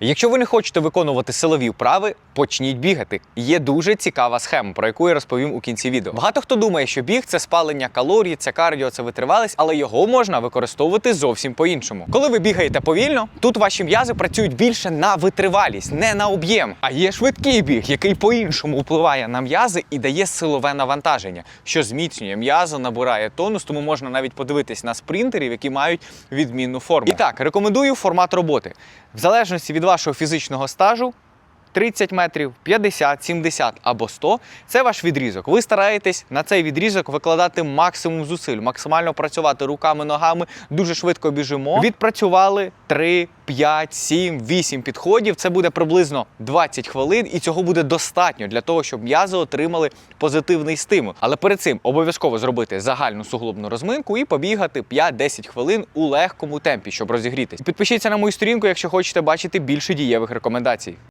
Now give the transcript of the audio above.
Якщо ви не хочете виконувати силові вправи, почніть бігати. Є дуже цікава схема, про яку я розповім у кінці відео. Багато хто думає, що біг це спалення калорій, це кардіо, це витривалість, але його можна використовувати зовсім по-іншому. Коли ви бігаєте повільно, тут ваші м'язи працюють більше на витривалість, не на об'єм. А є швидкий біг, який по-іншому впливає на м'язи і дає силове навантаження, що зміцнює м'язи, набирає тонус, тому можна навіть подивитись на спринтерів, які мають відмінну форму. І так, рекомендую формат роботи. В залежності від вашого фізичного стажу. 30 метрів, 50, 70 або 100 – це ваш відрізок. Ви стараєтесь на цей відрізок викладати максимум зусиль, максимально працювати руками, ногами, дуже швидко біжимо. Відпрацювали 3, 5, 7, 8 підходів. Це буде приблизно 20 хвилин, і цього буде достатньо для того, щоб м'язи отримали позитивний стимул. Але перед цим обов'язково зробити загальну суглобну розминку і побігати 5-10 хвилин у легкому темпі, щоб розігрітись. Підпишіться на мою сторінку, якщо хочете бачити більше дієвих рекомендацій.